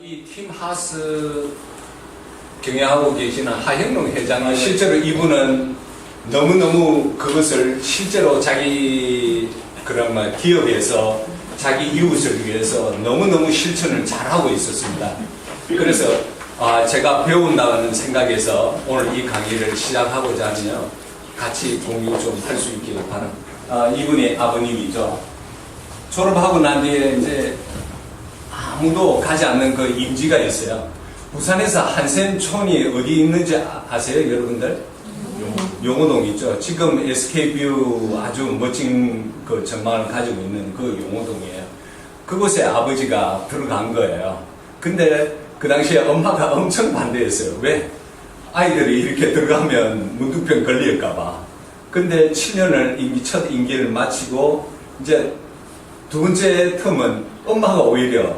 이 팀 하스 경영하고 계시는 하형룡 회장은 실제로 이분은 너무너무 그것을 실제로 자기 그런 뭐 기업에서 자기 이웃을 위해서 너무너무 실천을 잘하고 있었습니다. 그래서 아, 제가 배운다는 생각에서 오늘 이 강의를 시작하고자 하며 같이 공유 좀 할 수 있기를 바랍니다. 아, 이분이 아버님이죠. 졸업하고 난 뒤에 이제 아무도 가지 않는 그 임지가 있어요. 부산에서 한샘촌이 어디 있는지 아- 아세요, 여러분들? 용호동 있죠. 지금 SK뷰 아주 멋진 그 전망을 가지고 있는 그 용호동이에요. 그곳에 아버지가 들어간 거예요. 근데 그 당시에 엄마가 엄청 반대했어요. 왜? 아이들이 이렇게 들어가면 문두병 걸릴까봐. 근데 7년을 임기, 첫 임기를 마치고 이제 두 번째 텀은 엄마가 오히려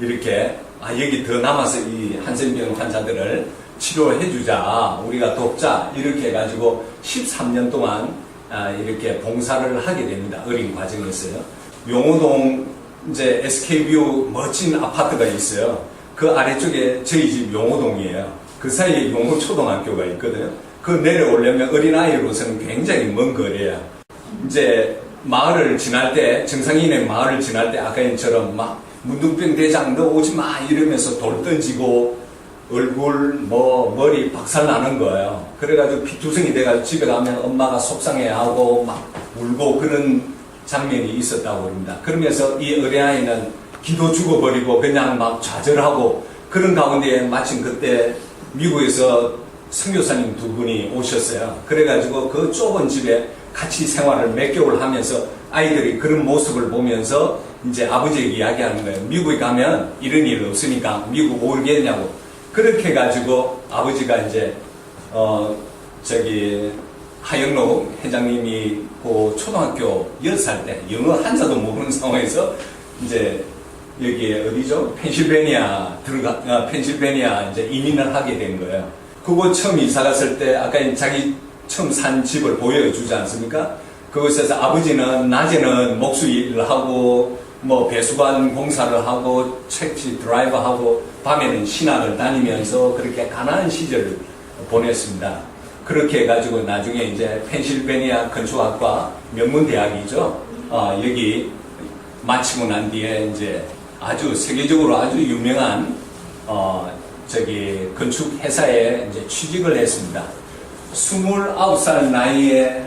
이렇게 아 여기 더 남아서 이 한센병 환자들을 치료해 주자. 우리가 돕자. 이렇게 해가지고 13년 동안 아, 이렇게 봉사를 하게 됩니다. 어린 과정에서요. 용호동 이제 SK뷰 멋진 아파트가 있어요. 그 아래쪽에 저희 집 용호동이에요. 그 사이에 용호초등학교가 있거든요. 그 내려오려면 어린아이로서는 굉장히 먼 거리예요. 이제 마을을 지날 때 정상인의 마을을 지날 때 아까처럼 막 문둥병 대장 너 오지 마 이러면서 돌 던지고 얼굴 뭐 머리 박살 나는 거예요. 그래가지고 피투성이 돼가지고 집에 가면 엄마가 속상해하고 막 울고 그런 장면이 있었다고 합니다. 그러면서 이 어린아이는 기도 죽어버리고 그냥 막 좌절하고 그런 가운데 마침 그때 미국에서 선교사님 두 분이 오셨어요. 그래가지고 그 좁은 집에 같이 생활을 몇 개월 하면서 아이들이 그런 모습을 보면서 이제 아버지에게 이야기하는 거예요. 미국에 가면 이런 일 없으니까 미국 오겠냐고. 그렇게 해가지고 아버지가 이제, 어, 저기, 하영록 회장님이 그 초등학교 10살 때 영어 한자도 모르는 상황에서 이제 여기 어디죠? 펜실베니아 들어가, 아, 펜실베니아 이제 이민을 하게 된 거예요. 그곳 처음 이사 갔을 때 아까 자기 처음 산 집을 보여주지 않습니까? 그곳에서 아버지는 낮에는 목수 일을 하고 뭐 배수관 공사를 하고 택시 드라이버 하고 밤에는 신학을 다니면서 그렇게 가난한 시절을 보냈습니다. 그렇게 해가지고 나중에 이제 펜실베니아 건축학과 명문대학이죠. 어, 여기 마치고 난 뒤에 이제 아주 세계적으로 아주 유명한 어, 저기 건축 회사에 이제 취직을 했습니다. 29살 나이에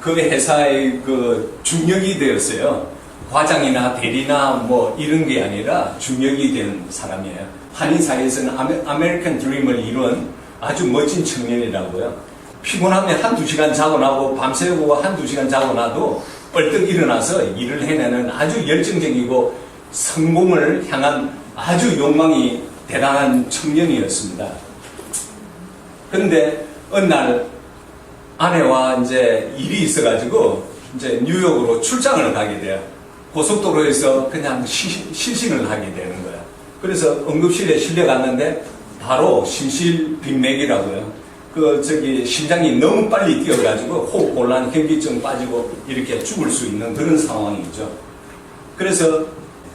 그 회사의 그 중역이 되었어요. 과장이나 대리나 뭐 이런 게 아니라 중역이 된 사람이에요. 한인 사회에서는 아메, 아메리칸 드림을 이룬 아주 멋진 청년이라고요. 피곤하면 한두 시간 자고 나고 밤새고 한두 시간 자고 나도 벌떡 일어나서 일을 해내는 아주 열정적이고 성공을 향한 아주 욕망이 대단한 청년이었습니다. 근데 어느 날 아내와 이제 일이 있어가지고 이제 뉴욕으로 출장을 가게 돼요. 고속도로에서 그냥 시- 실신을 하게 되는 거야. 그래서 응급실에 실려갔는데 바로 심실 빈맥이라고요. 그 저기 심장이 너무 빨리 뛰어가지고 호흡 곤란, 현기증 빠지고 이렇게 죽을 수 있는 그런 상황이죠. 그래서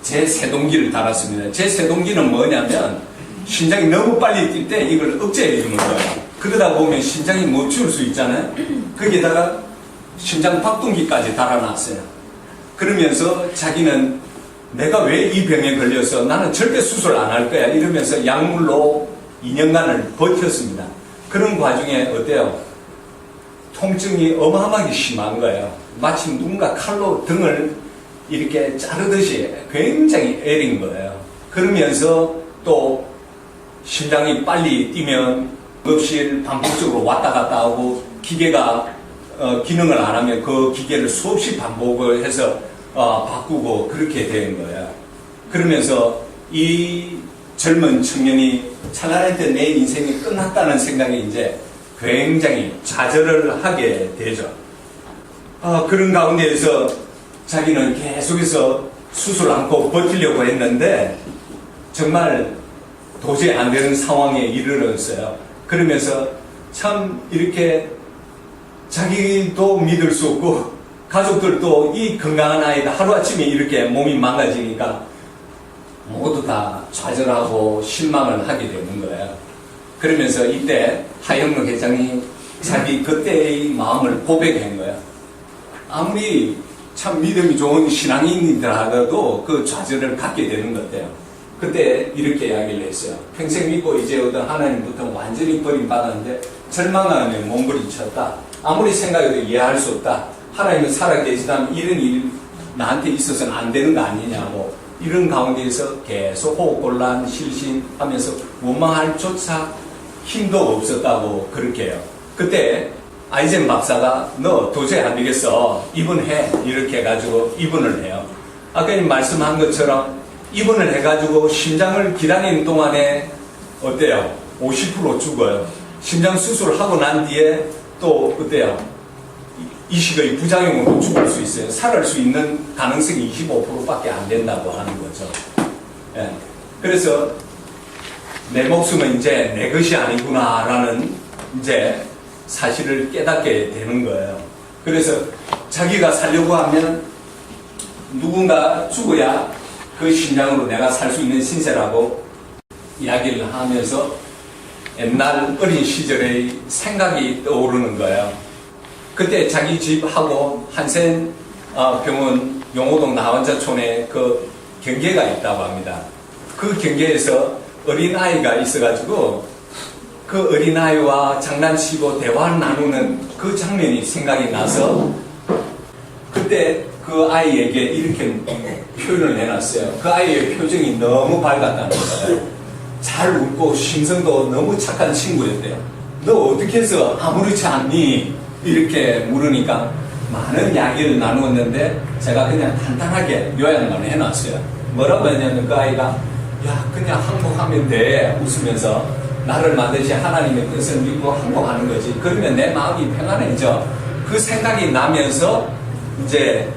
제 세동기를 달았습니다. 제 세동기는 뭐냐면 심장이 너무 빨리 뛸 때 이걸 억제해 주는 거예요. 그러다 보면 심장이 멈출 수 있잖아요. 거기다가 심장 박동기까지 달아놨어요. 그러면서 자기는 내가 왜 이 병에 걸려서 나는 절대 수술 안 할 거야 이러면서 약물로 2년간을 버텼습니다. 그런 과정에 어때요? 통증이 어마어마하게 심한 거예요. 마치 누군가 칼로 등을 이렇게 자르듯이 굉장히 애린 거예요. 그러면서 또 심장이 빨리 뛰면 응급실 반복적으로 왔다 갔다 하고 기계가 어, 기능을 안 하면 그 기계를 수없이 반복을 해서 어, 바꾸고 그렇게 된 거예요. 그러면서 이 젊은 청년이 찰나할 내 인생이 끝났다는 생각이 이제 굉장히 좌절을 하게 되죠. 아, 그런 가운데에서 자기는 계속해서 수술 않고 버티려고 했는데 정말 도저히 안 되는 상황에 이르렀어요. 그러면서 참 이렇게 자기도 믿을 수 없고 가족들도 이 건강한 아이가 하루아침에 이렇게 몸이 망가지니까 모두 다 좌절하고 실망을 하게 되는 거예요. 그러면서 이때 하영록 회장이 자기 그때의 마음을 고백한 거예요. 아무리 참 믿음이 좋은 신앙인이들 하더라도 그 좌절을 갖게 되는 것 같아요. 그때 이렇게 이야기를 했어요. 평생 믿고 이제 얻은 하나님부터 완전히 버림받았는데 절망감에 몸부림쳤다. 아무리 생각해도 이해할 수 없다. 하나님은 살아계시다면 이런 일 나한테 있어서는 안 되는 거 아니냐고 이런 가운데에서 계속 호흡곤란, 실신하면서 원망할 조차 힘도 없었다고 그렇게 해요. 그때 아이젠 박사가 너 도저히 안 되겠어. 입원해. 이렇게 해가지고 입원을 해요. 아까 말씀한 것처럼 입원을 해가지고 심장을 기다리는 동안에 어때요? 50% 죽어요. 심장 수술하고 난 뒤에 또 어때요? 이- 이식의 부작용으로 죽을 수 있어요. 살을 수 있는 가능성이 25%밖에 안 된다고 하는 거죠. 예. 그래서 내 목숨은 이제 내 것이 아니구나라는 이제 사실을 깨닫게 되는 거예요. 그래서 자기가 살려고 하면 누군가 죽어야 그 심장으로 내가 살 수 있는 신세라고 이야기를 하면서 옛날 어린 시절의 생각이 떠오르는 거예요. 그때 자기 집하고 한센 어, 병원 용호동 나환자촌에 그 경계가 있다고 합니다. 그 경계에서 어린아이가 있어가지고 그 어린아이와 장난치고 대화를 나누는 그 장면이 생각이 나서 그때 그 아이에게 이렇게 표현을 해놨어요. 그 아이의 표정이 너무 밝았다는 거예요. 잘 웃고 심성도 너무 착한 친구였대요. 너 어떻게 해서 아무렇지 않니? 이렇게 물으니까 많은 이야기를 나누었는데 제가 그냥 간단하게 요약만 해놨어요. 뭐라고 했냐면 그 아이가 야 그냥 항복하면 돼 웃으면서 나를 만드신 하나님의 뜻을 믿고 항복하는 거지. 그러면 내 마음이 평안해져. 그 생각이 나면서 이제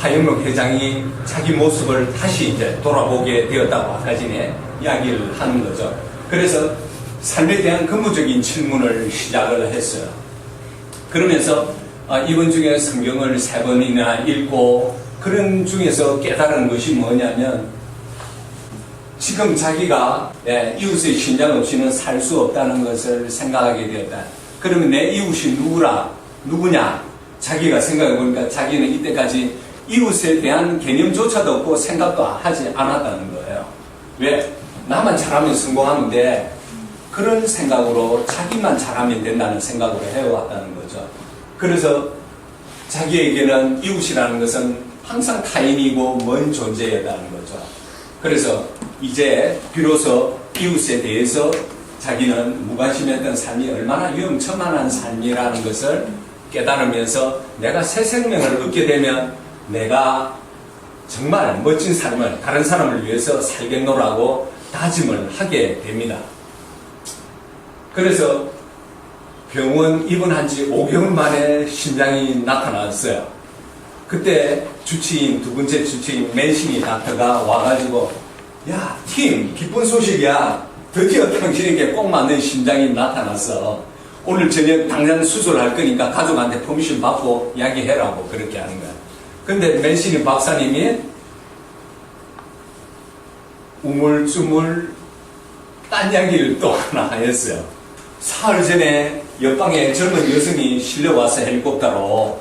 하영록 회장이 자기 모습을 다시 이제 돌아보게 되었다고 아까 전에 이야기를 하는 거죠. 그래서 삶에 대한 근본적인 질문을 시작을 했어요. 그러면서 아, 이번 중에 성경을 세 번이나 읽고 그런 중에서 깨달은 것이 뭐냐면 지금 자기가 예, 이웃의 신장 없이는 살 수 없다는 것을 생각하게 되었다. 그러면 내 이웃이 누구라? 누구냐? 자기가 생각해 보니까 자기는 이때까지 이웃에 대한 개념조차도 없고 생각도 하지 않았다는 거예요. 왜? 나만 잘하면 성공하면 돼. 그런 생각으로 자기만 잘하면 된다는 생각으로 해왔다는 거죠. 그래서 자기에게는 이웃이라는 것은 항상 타인이고 먼 존재였다는 거죠. 그래서 이제 비로소 이웃에 대해서 자기는 무관심했던 삶이 얼마나 위험천만한 삶이라는 것을 깨달으면서 내가 새 생명을 얻게 되면 내가 정말 멋진 삶을 다른 사람을 위해서 살겠노라고 다짐을 하게 됩니다. 그래서 병원 입원한 지 5개월 만에 심장이 나타났어요. 그때 주치인, 두 번째 주치인 맨싱이 닥터가 와가지고, 야, 팀, 기쁜 소식이야. 드디어 당신에게 꼭 맞는 심장이 나타났어. 오늘 저녁 당장 수술할 거니까 가족한테 퍼미션 받고 이야기해라고 그렇게 하는 거야. 근데 맨싱이 박사님이 우물쭈물 딴 이야기를 또 하나 했어요. 사흘 전에 옆방에 젊은 여성이 실려와서 헬리콥터로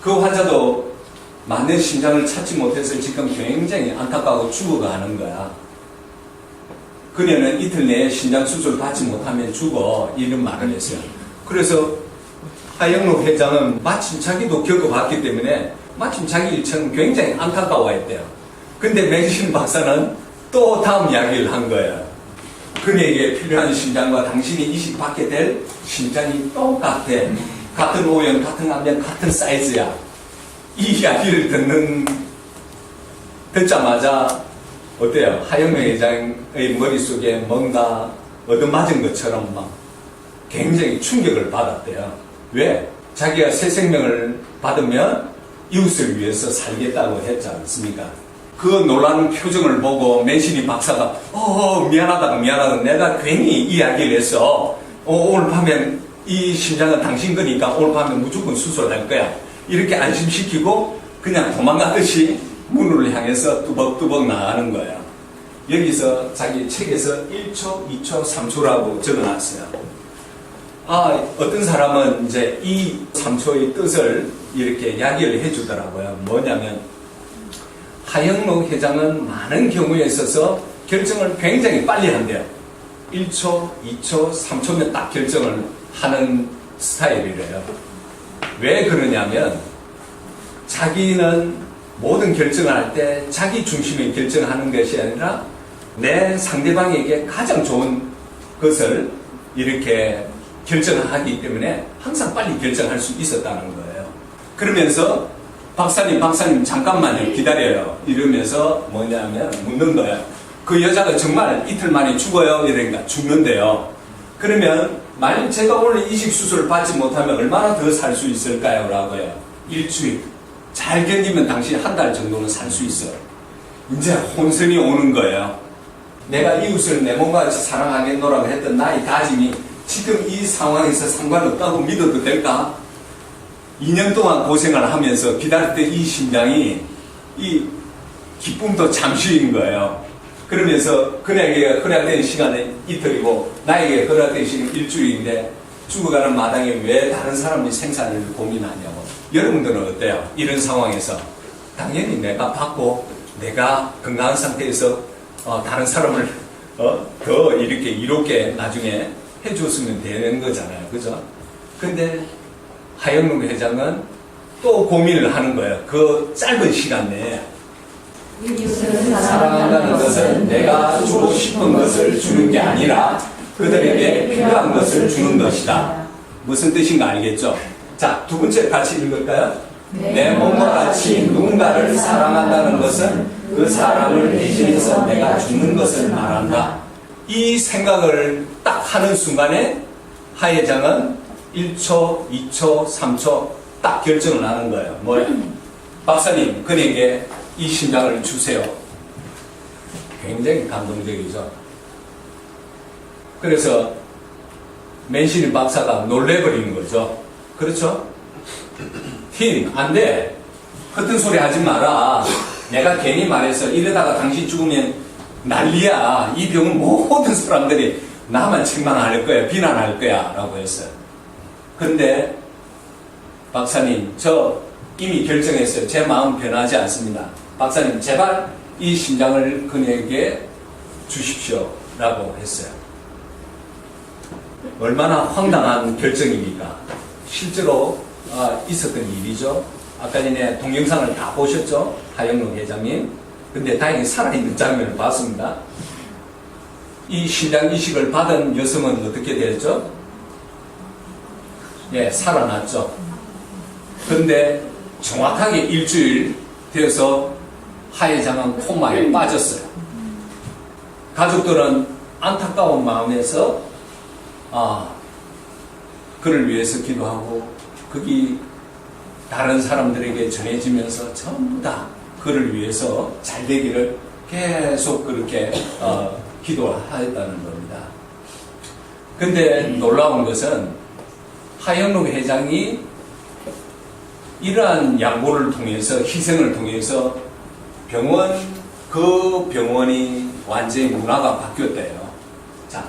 그 환자도 맞는 심장을 찾지 못해서 지금 굉장히 안타까워 죽어가는 거야. 그녀는 이틀 내에 심장 수술 받지 못하면 죽어 이런 말을 했어요. 그래서 하영록 회장은 마침 자기도 겪어봤기 때문에 마침 자기 일처럼 굉장히 안타까워했대요. 근데 맥신 박사는 또 다음 이야기를 한 거예요. 그에게 필요한 심장과 당신이 이식받게 될 심장이 똑같아. 같은 오형, 같은 암명, 같은 사이즈야. 이 이야기를 듣는, 듣자마자, 어때요? 하영명 회장의 머릿속에 뭔가 얻어맞은 것처럼 막 굉장히 충격을 받았대요. 왜? 자기가 새 생명을 받으면 이웃을 위해서 살겠다고 했지 않습니까? 그 놀라는 표정을 보고 맨시니 박사가 어 미안하다 미안하다 내가 괜히 이야기를 했어 어, 오늘 밤에 이 심장은 당신 거니까 오늘 밤에 무조건 수술할 거야 이렇게 안심시키고 그냥 도망가듯이 문을 향해서 뚜벅뚜벅 나가는 거예요 여기서 자기 책에서 1초, 2초, 3초라고 적어놨어요. 아, 어떤 사람은 이제 이 3초의 뜻을 이렇게 이야기를 해주더라고요. 뭐냐면, 하영록 회장은 많은 경우에 있어서 결정을 굉장히 빨리 한대요. 1초, 2초, 3초면 딱 결정을 하는 스타일이래요. 왜 그러냐면, 자기는 모든 결정을 할 때 자기 중심의 결정하는 것이 아니라 내 상대방에게 가장 좋은 것을 이렇게 결정하기 때문에 항상 빨리 결정할 수 있었다는 거예요. 그러면서 박사님, 박사님 잠깐만요 기다려요. 이러면서 뭐냐면 묻는 거예요. 그 여자가 정말 이틀 만에 죽어요. 이러니까 죽는데요. 그러면 만약 제가 오늘 이식 수술을 받지 못하면 얼마나 더 살 수 있을까요? 라고요. 일주일. 잘 견디면 당신 한 달 정도는 살 수 있어요. 이제 혼선이 오는 거예요. 내가 이웃을 내 몸과 같이 사랑하겠노라고 했던 나의 다짐이 지금 이 상황에서 상관없다고 믿어도 될까? 2년 동안 고생을 하면서 기다릴 때 이 심장이 이 기쁨도 잠시인 거예요. 그러면서 그에게 허락된 시간은 이틀이고 나에게 허락된 시간은 일주일인데 죽어가는 마당에 왜 다른 사람의 생사를 고민하냐고. 여러분들은 어때요? 이런 상황에서 당연히 내가 받고 내가 건강한 상태에서 어, 다른 사람을 어, 더 이렇게 이롭게 나중에 해줬으면 되는 거잖아요. 그죠? 근데 하영록 회장은 또 고민을 하는 거예요. 그 짧은 시간 내에 사랑한다는 것은 내가 주고 싶은 것을 주는 게 아니라 그들에게 필요한 것을 주는 것이다. 무슨 뜻인가 알겠죠? 자, 두 번째 같이 읽을까요? 내 몸과 같이 누군가를 사랑한다는 것은 그 사람을 대신해서 내가 주는 것을 말한다. 이 생각을 딱 하는 순간에 하 회장은 1초, 2초, 3초 딱 결정을 하는 거예요. 뭐야? 박사님, 그에게 이 심장을 주세요. 굉장히 감동적이죠. 그래서 맨시니 박사가 놀래버리는 거죠. 그렇죠? 팀, 안 돼. 허튼 소리 하지 마라. 내가 괜히 말해서 이러다가 당신 죽으면 난리야. 이 병은 모든 사람들이 나만 책망할 거야. 비난할 거야. 라고 했어요. 근데 박사님, 저 이미 결정했어요. 제 마음 변하지 않습니다. 박사님, 제발 이 심장을 그에게 주십시오. 라고 했어요. 얼마나 황당한 결정입니까? 실제로 아, 있었던 일이죠. 아까 전에 동영상을 다 보셨죠? 하영록 회장님. 근데 다행히 살아있는 장면을 봤습니다. 이 신장 이식을 받은 여성은 어떻게 됐죠? 예, 살아났죠. 근데 정확하게 일주일 되어서 하 회장은 코마에 빠졌어요. 가족들은 안타까운 마음에서 아, 그를 위해서 기도하고 거기 다른 사람들에게 전해지면서 전부 다 그를 위해서 잘 되기를 계속 그렇게 어, 기도하였다는 겁니다. 근데 놀라운 것은 하영록 회장이 이러한 양보를 통해서 희생을 통해서 병원 그 병원이 완전히 문화가 바뀌었대요. 자,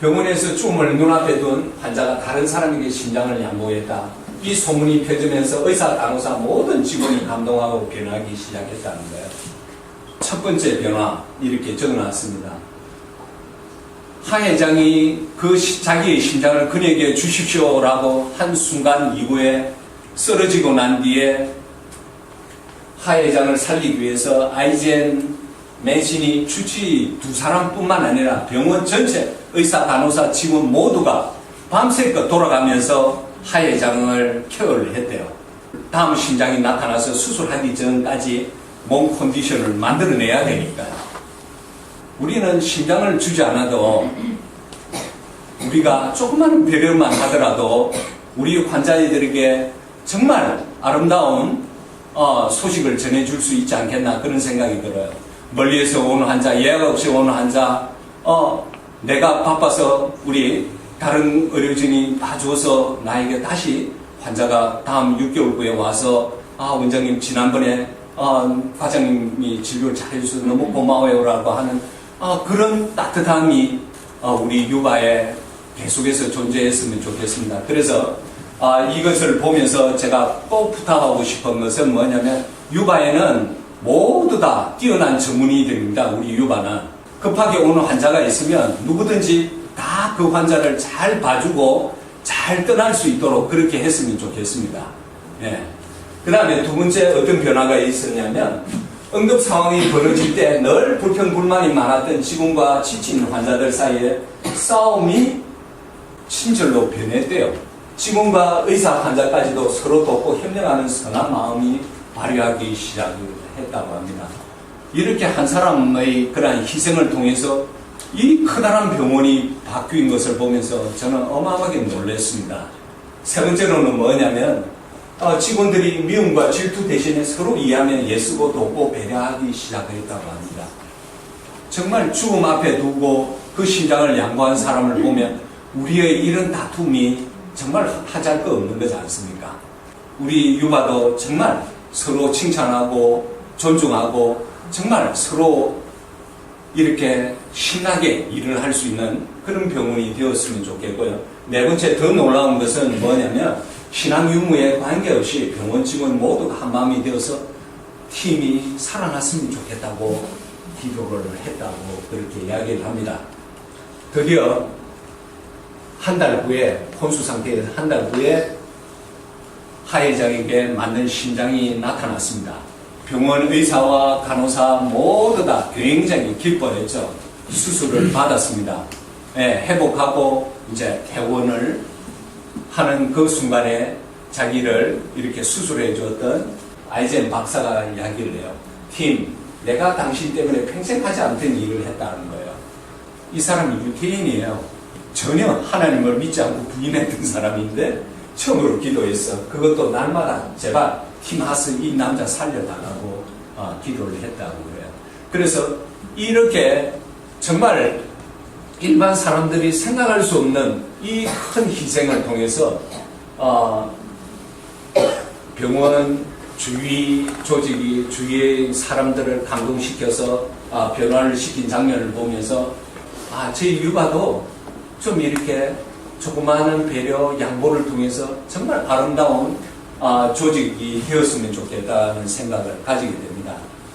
병원에서 춤을 눈앞에 둔 환자가 다른 사람에게 심장을 양보했다. 이 소문이 펴지면서 의사, 간호사 모든 직원이 감동하고 변하기 시작했다는 거예요. 첫 번째 변화 이렇게 적어놨습니다. 하 회장이 그 시- 자기의 심장을 그에게 주십시오라고 한 순간 이후에 쓰러지고 난 뒤에 하 회장을 살리기 위해서 아이젠 맨신이 주치 두 사람뿐만 아니라 병원 전체 의사, 간호사, 직원 모두가 밤새껏 돌아가면서 하 회장을 케어를 했대요. 다음 심장이 나타나서 수술하기 전까지 몸 컨디션을 만들어내야 되니까요. 우리는 심장을 주지 않아도 우리가 조그마한 배려만 하더라도 우리 환자들에게 정말 아름다운 어, 소식을 전해줄 수 있지 않겠나 그런 생각이 들어요. 멀리에서 오는 환자, 예약 없이 오는 환자, 어, 내가 바빠서 우리 다른 의료진이 봐줘서 나에게 다시 환자가 다음 6개월 후에 와서 아 원장님 지난번에 어, 과장님이 진료를 잘해주셔서 너무 고마워요라고 하는 어, 그런 따뜻함이 어, 우리 유바에 계속해서 존재했으면 좋겠습니다. 그래서 아, 이것을 보면서 제가 꼭 부탁하고 싶은 것은 뭐냐면 유바에는 모두 다 뛰어난 전문의들입니다. 우리 유바는 급하게 오는 환자가 있으면 누구든지 다 그 환자를 잘 봐주고 잘 떠날 수 있도록 그렇게 했으면 좋겠습니다. 예. 그 다음에 두 번째 어떤 변화가 있었냐면 응급 상황이 벌어질 때 늘 불평불만이 많았던 직원과 지친 환자들 사이에 싸움이 친절로 변했대요. 직원과 의사 환자까지도 서로 돕고 협력하는 선한 마음이 발휘하기 시작했다고 합니다. 이렇게 한 사람의 그러한 희생을 통해서 이 커다란 병원이 바뀐 것을 보면서 저는 어마어마하게 놀랐습니다. 세 번째로는 뭐냐면 어, 직원들이 미움과 질투 대신에 서로 이해하며 예수고 돕고 배려하기 시작했다고 합니다. 정말 죽음 앞에 두고 그 심장을 양보한 사람을 보면 우리의 이런 다툼이 정말 하잘 거 없는 거지 않습니까? 우리 유바도 정말 서로 칭찬하고 존중하고 정말 서로 이렇게 신나게 일을 할 수 있는 그런 병원이 되었으면 좋겠고요. 네 번째 더 놀라운 것은 뭐냐면 신앙 유무에 관계없이 병원 직원 모두가 한 마음이 되어서 팀이 살아났으면 좋겠다고 기도를 했다고 그렇게 이야기를 합니다. 드디어 한 달 후에 혼수 상태에서 한 달 후에 하회장에게 맞는 심장이 나타났습니다. 병원 의사와 간호사 모두 다 굉장히 기뻐했죠. 수술을 받았습니다. 예, 회복하고 이제 퇴원을 하는 그 순간에 자기를 이렇게 수술해 주었던 아이젠 박사가 이야기를 해요. 팀, 내가 당신 때문에 평생 하지 않던 일을 했다는 거예요. 이 사람이 유태인이에요. 전혀 하나님을 믿지 않고 부인했던 사람인데 처음으로 기도했어. 그것도 날마다 제발 팀 하스 이 남자 살려달라고 어, 기도를 했다고 그래요. 그래서 이렇게 정말 일반 사람들이 생각할 수 없는 이 큰 희생을 통해서 어, 병원 주위 조직이 주위의 사람들을 감동시켜서 아, 변화를 시킨 장면을 보면서 아, 저희 유가도 좀 이렇게 조그마한 배려, 양보를 통해서 정말 아름다운 아, 조직이 되었으면 좋겠다는 생각을 가지게 됩니다.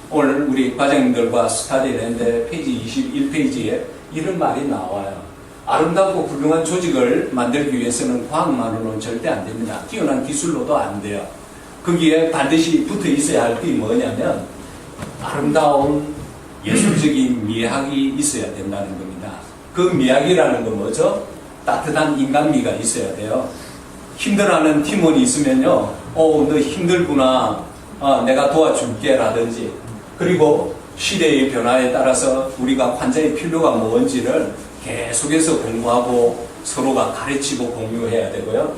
오늘 우리 과장님들과 했는데 페이지 21페이지에 이런 말이 나와요. 아름답고 훌륭한 조직을 만들기 위해서는 과학만으로는 절대 안 됩니다. 뛰어난 기술로도 안 돼요. 거기에 반드시 붙어 있어야 할 게 뭐냐면 아름다운 예술적인 미학이 있어야 된다는 겁니다. 그 미학이라는 건 뭐죠? 따뜻한 인간미가 있어야 돼요. 힘들어하는 팀원이 있으면요, 어, 너 힘들구나. 아, 내가 도와줄게. 라든지. 그리고 시대의 변화에 따라서 우리가 환자의 필요가 뭔지를 계속해서 공부하고 서로가 가르치고 공유해야 되고요.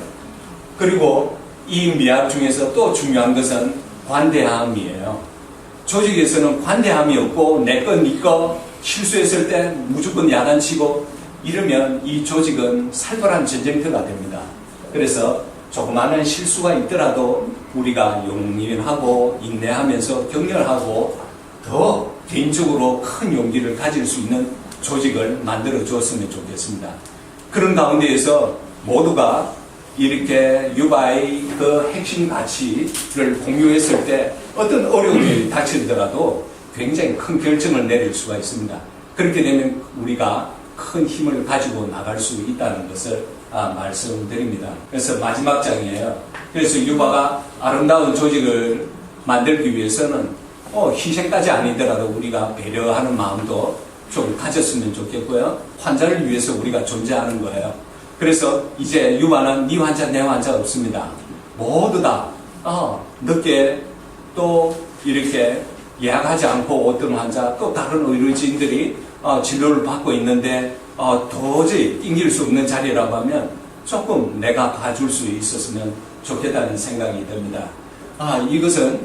그리고 이 미학 중에서 또 중요한 것은 관대함이에요. 조직에서는 관대함이 없고 내거 니거 실수했을 때 무조건 야단치고 이러면 이 조직은 살벌한 전쟁터가 됩니다. 그래서 조그마한 실수가 있더라도 우리가 용인하고 인내하면서 격려하고 더 개인적으로 큰 용기를 가질 수 있는 조직을 만들어 주었으면 좋겠습니다. 그런 가운데에서 모두가 이렇게 유바의 그 핵심 가치를 공유했을 때 어떤 어려움이 닥치더라도 굉장히 큰 결정을 내릴 수가 있습니다. 그렇게 되면 우리가 큰 힘을 가지고 나갈 수 있다는 것을 아, 말씀드립니다. 그래서 마지막 장이에요. 그래서 유바가 아름다운 조직을 만들기 위해서는 어, 희생까지 아니더라도 우리가 배려하는 마음도 좀 가졌으면 좋겠고요. 환자를 위해서 우리가 존재하는 거예요. 그래서 이제 유바는 네 환자 내 환자 없습니다. 모두 다 어, 늦게 또 이렇게 예약하지 않고 어떤 환자 또 다른 의료진들이 어, 진료를 받고 있는데 어, 도저히 띵길 수 없는 자리라고 하면 조금 내가 봐줄 수 있었으면 좋겠다는 생각이 듭니다. 아, 이것은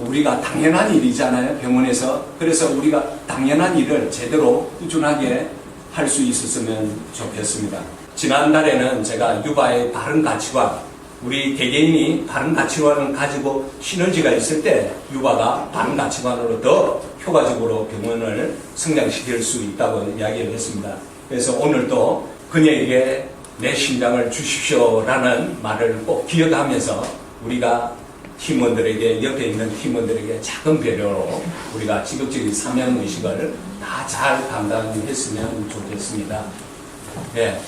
우리가 당연한 일이잖아요, 병원에서. 그래서 우리가 당연한 일을 제대로 꾸준하게 할 수 있었으면 좋겠습니다. 지난달에는 제가 유바의 바른 가치관, 우리 개개인이 바른 가치관을 가지고 시너지가 있을 때 유바가 바른 가치관으로 더 효과적으로 병원을 성장시킬 수 있다고 이야기를 했습니다. 그래서 오늘도 그녀에게 내 심장을 주십시오라는 말을 꼭 기억하면서 우리가 팀원들에게 옆에 있는 팀원들에게 작은 배려로 우리가 지극적인 사명 의식을 다 잘 감당했으면 좋겠습니다. 예.